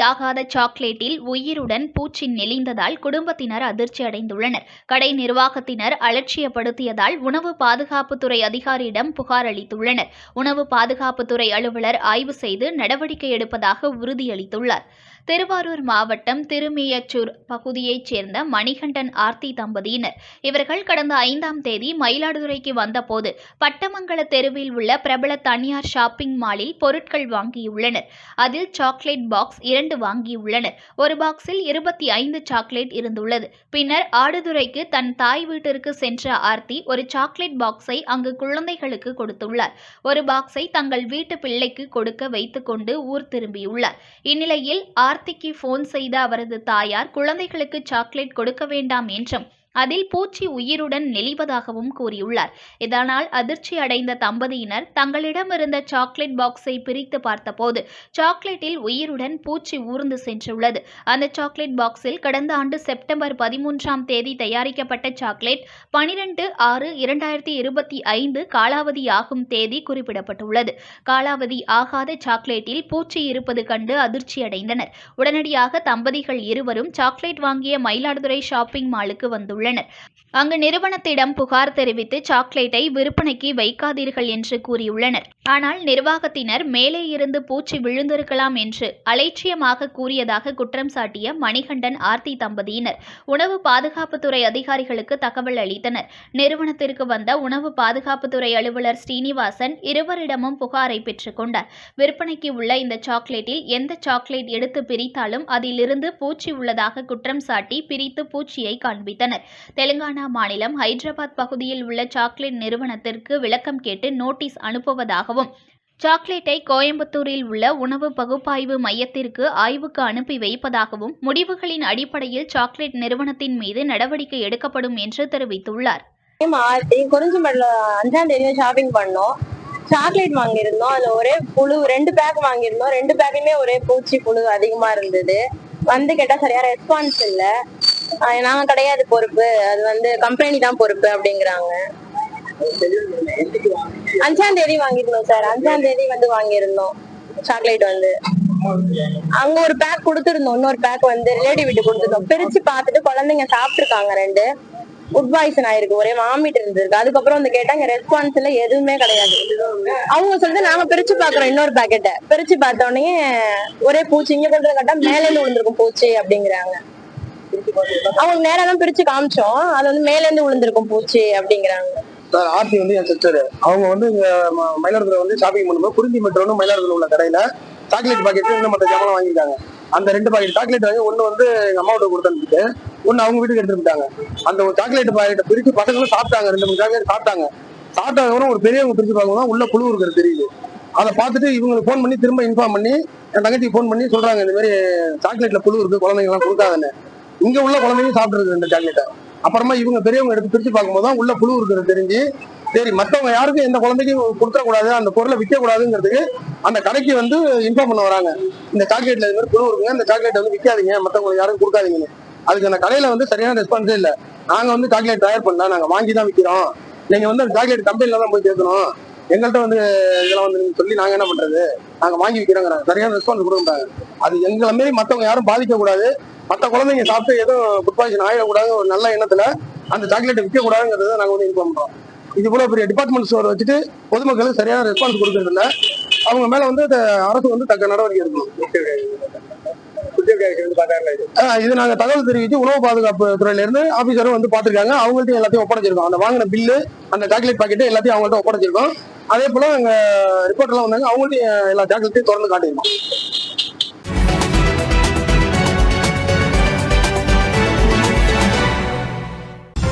காலாவதியாகாத சாக்லேட்டில் உயிருடன் பூச்சி நெளிந்ததால் குடும்பத்தினர் அதிர்ச்சி அடைந்துள்ளனர். கடை நிர்வாகத்தினர் அலட்சியப்படுத்தியதால் உணவு பாதுகாப்புத்துறை அதிகாரியிடம் புகார் அளித்துள்ளனர். உணவு பாதுகாப்புத்துறை அலுவலர் ஆய்வு செய்து நடவடிக்கை எடுப்பதாக உறுதியளித்துள்ளார். திருவாரூர் மாவட்டம் திருமியச்சூர் பகுதியைச் சேர்ந்த மணிகண்டன் ஆர்த்தி தம்பதியினர். இவர்கள் கடந்த ஐந்தாம் தேதி மயிலாடுதுறைக்கு வந்தபோது பட்டமங்கல தெருவில் உள்ள பிரபல தனியார் ஷாப்பிங் மாலில் பொருட்கள் வாங்கியுள்ளனர். அதில் சாக்லேட் பாக்ஸ் இரண்டு இரண்டு வாங்கியுள்ளனர். ஒரு பாக்ஸில் இருபத்தி ஐந்து சாக்லேட் இருந்துள்ளது. பின்னர் ஆடுதுறைக்கு தன் தாய் வீட்டிற்கு சென்ற ஆர்த்தி ஒரு சாக்லேட் பாக்ஸை அங்கு குழந்தைகளுக்கு கொடுத்துள்ளார். ஒரு பாக்ஸை தங்கள் வீட்டு பிள்ளைக்கு கொடுக்க வைத்துக்கொண்டு ஊர் திரும்பியுள்ளார். இந்நிலையில் ஆர்த்திக்கு போன் செய்த அவரது தாயார் குழந்தைகளுக்கு சாக்லேட் கொடுக்க வேண்டாம் என்றும் அதில் பூச்சி உயிருடன் நெளிவதாகவும் கூறியுள்ளார். இதனால் அதிர்ச்சி அடைந்த தம்பதியினர் தங்களிடமிருந்த சாக்லேட் பாக்ஸை பிரித்து பார்த்தபோது சாக்லேட்டில் உயிருடன் பூச்சி ஊர்ந்து சென்றுள்ளது. அந்த சாக்லேட் பாக்ஸில் கடந்த ஆண்டு செப்டம்பர் பதிமூன்றாம் தேதி தயாரிக்கப்பட்ட சாக்லேட் பனிரெண்டு ஆறு இரண்டாயிரத்தி இருபத்தி ஐந்து காலாவதி ஆகும் தேதி குறிப்பிடப்பட்டுள்ளது. காலாவதி ஆகாத சாக்லேட்டில் பூச்சி இருப்பது கண்டு அதிர்ச்சியடைந்தனர் உடனடியாக தம்பதிகள் இருவரும் சாக்லேட் வாங்கிய மயிலாடுதுறை ஷாப்பிங் மாலுக்கு வந்துள்ளனர். அங்கு நிறுவனத்திடம் புகார் தெரிவித்து சாக்லேட்டை விற்பனைக்கு வைக்காதீர்கள் என்று கூறியுள்ளனர். ஆனால் நிர்வாகத்தினர் மேலே இருந்து பூச்சி விழுந்திருக்கலாம் என்று அலட்சியமாக கூறியதாக குற்றம் சாட்டிய மணிகண்டன் ஆர்த்தி தம்பதியினர் உணவு பாதுகாப்புத்துறை அதிகாரிகளுக்கு தகவல் அளித்தனர். நிறுவனத்திற்கு வந்த உணவு பாதுகாப்புத்துறை அலுவலர் ஸ்ரீனிவாசன் இருவரிடமும் புகாரை பெற்றுக்கொண்டார் விற்பனைக்கு உள்ள இந்த சாக்லேட்டில் எந்த சாக்லேட் எடுத்து பிரித்தாலும் அதிலிருந்து பூச்சி உள்ளதாக குற்றம் சாட்டி பிரித்து பூச்சியை காண்பித்தனர். தெலுங்கானா மாநிலம் ஹைதராபாத் பகுதியில் உள்ள சாக்லேட் நிறுவனத்திற்கு விளக்கம் கேட்டு நோட்டீஸ் அனுப்புவதாகவும் சாக்லேட்டை கோயம்புத்தூரில் உள்ள உணவு பகுப்பாய்வு மையத்திற்கு ஆய்வுக்கு அனுப்பி வைப்பதாகவும் முடிவுகளின் அடிப்படையில் சாக்லேட் நிறுவனத்தின் மீது நடவடிக்கை எடுக்கப்படும் என்று தெரிவித்துள்ளார். அஞ்சாம் தேதி ஷாப்பிங் பண்ணோம். சாக்லேட் வாங்கியிருந்தோம். அதுல ஒரே புழு ரெண்டு பேக் வாங்கியிருந்தோம். ரெண்டு பேக்குமே ஒரே பூச்சி புழு அதிகமா இருந்தது. வந்து கேட்டா சரியா ரெஸ்பான்ஸ் இல்ல. நாங்க கிடையாது பொறுப்பு. அது வந்து கம்பெனி தான் பொறுப்பு அப்படிங்கிறாங்க. அஞ்சாம் தேதி வாங்கிருந்தோம் சார். அஞ்சாம் தேதி வந்து வாங்கியிருந்தோம். சாக்லேட் வந்து. அங்க ஒரு பேக் கொடுத்துருந்தோம். இன்னொரு பேக் வந்து ரிலேட்டிவ் வீட்டு கொடுத்துருந்தோம். பிரிச்சு பார்த்துட்டு குழந்தைங்க சாப்பிட்டுருக்காங்க ரெண்டு. ஃபுட் பாய்சன் ஆயிருக்கு. ஒரே வாமிட் இருந்திருக்கு. அதுக்கப்புறம் வந்து கேட்டாங்க ரெஸ்பான்ஸ் இல்ல எதுவுமே கிடையாது. அவங்க சொல்லிட்டு நாங்க பிரிச்சு பாக்குறோம் இன்னொரு பாக்கெட்டை பிரிச்சு பார்த்த உடனே ஒரே பூச்சி இங்க கொண்டு கட்டா மேலே மேல விழுந்திருக்கும் பூச்சி அப்படிங்கிறாங்க. அவங்க நேரா தான் பிரிச்சு காமிச்சோம். அது வந்து மேல இருந்து விழுந்திருக்கும் பூச்சி அப்படிங்கிறாங்க. சார் ஆர்த்தி வந்து என் சிஸ்டர் அவங்க வந்து இங்க மயிலாடுதுறை வந்து ஷாப்பிங் பண்ணும்போது குறிஞ்சி மெட்ரோன்னு மயிலாடுதுறை உள்ள கடையில சாக்லேட் பாக்கெட் இன்னும் மற்ற ஜாமான் வாங்கியிருக்காங்க. அந்த ரெண்டு பாக்கெட் சாக்லேட் வாங்கி ஒண்ணு வந்து எங்க அம்மாவோட கொடுத்து அனுப்பிட்டு ஒண்ணு அவங்க வீட்டுக்கு எடுத்துட்டு அந்த ஒரு சாக்லேட் பாக்கெட்டை பிரிச்சு பசங்களும் சாப்பிட்டாங்க ரெண்டு மூணு சாக்லேட் சாப்பிட்டாங்க. சாப்பிட்டதுக்கப்புறம் ஒரு பெரியவங்க பிரிச்சு பார்க்கணும் உள்ள புழு இருக்கிறது தெரியுது. அதை பார்த்துட்டு இவங்களுக்கு ஃபோன் பண்ணி திரும்ப இன்ஃபார்ம் பண்ணி என் தங்கச்சிக்கு ஃபோன் பண்ணி சொல்றாங்க இந்த மாதிரி சாக்லேட்ல புழு இருக்கு குழந்தைங்க எல்லாம் கொடுக்காதுன்னு. இங்க உள்ள குழந்தைங்க சாப்பிட்டுருக்கு ரெண்டு சாக்லேட்டை அப்புறமா இவங்க பெரியவங்க எடுத்து பிரிச்சு பார்க்கும்போது தான் உள்ள புழு இருக்கிறது தெரிஞ்சு சரி மத்தவங்க யாருக்கும் எந்த குழந்தைக்கும் கொடுக்கக்கூடாது அந்த பொருளை விற்க கூடாதுங்கிறதுக்கு அந்த கடைக்கு வந்து இன்ஃபார்ம் பண்ண வராங்க. இந்த சாக்லேட்ல இது மாதிரி புழு இருக்குங்க இந்த சாக்லேட் வந்து விற்காதீங்க மத்தவங்களுக்கு யாரும் கொடுக்காதீங்கன்னு. அதுக்கு அந்த கடையில வந்து சரியான ரெஸ்பான்ஸே இல்ல. நாங்க வந்து சாக்லேட் தயார் பண்ணல நாங்க வாங்கி தான் விற்கிறோம் நீங்க வந்து அந்த சாக்லேட் கம்பெனில தான் போய் கேட்கணும் எங்கள்கிட்ட வந்து இதெல்லாம் வந்து நீங்க சொல்லி நாங்க என்ன பண்றது? நாங்க வாங்கி விற்கிறோங்கிறாங்க சரியான ரெஸ்பான்ஸ் கொடுக்க மாட்டாங்க அது எங்களை மாரி மத்தவங்க யாரும் பாதிக்க கூடாது மற்ற குழந்தைங்க சாப்பிட்டு எதுவும் ஃபுட் பாய்சன் ஆகிடக்கூடாது ஒரு நல்ல எண்ணத்துல அந்த சாக்லேட்டை விற்க கூடாதுங்கிறத நாங்க வந்து இன்ஃபார்ம் பண்றோம். இது போல பெரிய டிபார்ட்மெண்ட் ஸ்டோர் வச்சுட்டு பொதுமக்களுக்கு சரியான ரெஸ்பான்ஸ் கொடுக்கறது இல்ல. அவங்க மேல வந்து அரசு வந்து தக்க நடவடிக்கை எடுக்கணும். இது நாங்க தகவல் தெரிவித்து உணவு பாதுகாப்பு துறையில இருந்து ஆபீசரும் வந்து பாத்துருக்காங்க அவங்கள்ட்ட எல்லாத்தையும் ஒப்படைச்சிருக்கோம். அந்த வாங்கின பில்லு அந்த சாக்லேட் பாக்கெட் எல்லாத்தையும் அவங்கள்ட்ட ஒப்படைச்சிருக்கோம். அதே போல எங்க ரிப்போர்ட் எல்லாம் வந்தாங்க. அவங்கள்ட்ட எல்லா சாக்லேட்டையும் தொடர்ந்து காட்டியிருக்கோம்.